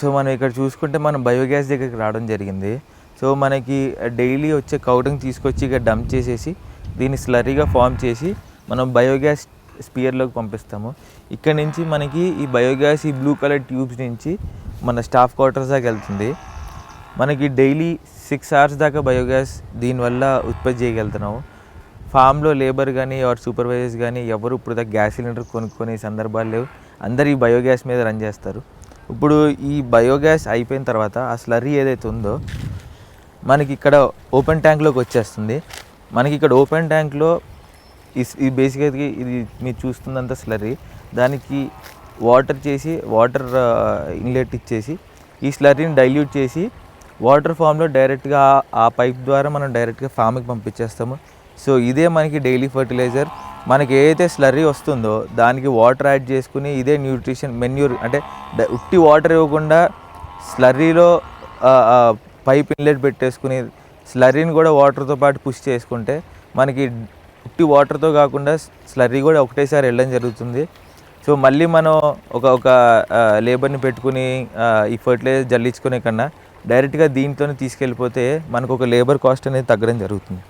So మనం ఇక్కడ చూసుకుంటే మనం బయోగ్యాస్ దగ్గరికి రావడం జరిగింది. సో మనకి డైలీ వచ్చే కౌటింగ్ తీసుకొచ్చి ఇక డంప్ చేసేసి దీన్ని స్లరీగా ఫామ్ చేసి మనం బయోగ్యాస్ స్పియర్లోకి పంపిస్తాము. ఇక్కడ నుంచి మనకి ఈ బయోగ్యాస్ ఈ బ్లూ కలర్ ట్యూబ్స్ నుంచి మన స్టాఫ్ క్వార్టర్స్ దాకా వెళ్తుంది. మనకి డైలీ సిక్స్ అవర్స్ దాకా బయోగ్యాస్ దీనివల్ల ఉత్పత్తి చేయగలుగుతున్నాము. ఫామ్లో లేబర్ కానీ ఆర్ సూపర్వైజర్స్ కానీ ఎవరు ఇప్పుడు దాకా గ్యాస్ సిలిండర్ కొనుక్కునే సందర్భాలు లేవు. అందరు ఈ బయోగ్యాస్ మీద రన్ చేస్తారు. ఇప్పుడు ఈ బయోగ్యాస్ అయిపోయిన తర్వాత ఆ స్లరీ ఏదైతే ఉందో మనకి ఇక్కడ ఓపెన్ ట్యాంక్లోకి వచ్చేస్తుంది. మనకి ఇక్కడ ఓపెన్ ట్యాంక్లో ఈ బేసిక్గా ఇది మీరు చూస్తుందంతా స్లరీ దానికి వాటర్ చేసి వాటర్ ఇన్లెట్ ఇచ్చేసి ఈ స్లరీని డైల్యూట్ చేసి వాటర్ ఫామ్లో డైరెక్ట్గా ఆ- ఆ పైప్ ద్వారా మనం డైరెక్ట్గా ఫామ్కి పంపించేస్తాము. సో ఇదే మనకి డైలీ ఫర్టిలైజర్. మనకి ఏదైతే స్లర్రీ వస్తుందో దానికి వాటర్ యాడ్ చేసుకుని ఇదే న్యూట్రిషన్ మెన్యూర్ అంటే ఉట్టి వాటర్ ఇవ్వకుండా స్లర్రీలో పైప్ ఇన్లెట్ పెట్టేసుకుని స్లర్రీని కూడా వాటర్తో పాటు పుష్ చేసుకుంటే మనకి ఉట్టి వాటర్తో కాకుండా స్లర్రీ కూడా ఒకటేసారి వెళ్ళడం జరుగుతుంది. సో మళ్ళీ మనం ఒక ఒక లేబర్ని పెట్టుకుని ఈ ఫర్టిలైజర్ జల్లించుకునే కన్నా డైరెక్ట్గా దీంట్లోనే తీసుకెళ్ళిపోతే మనకు ఒక లేబర్ కాస్ట్ అనేది తగ్గడం జరుగుతుంది.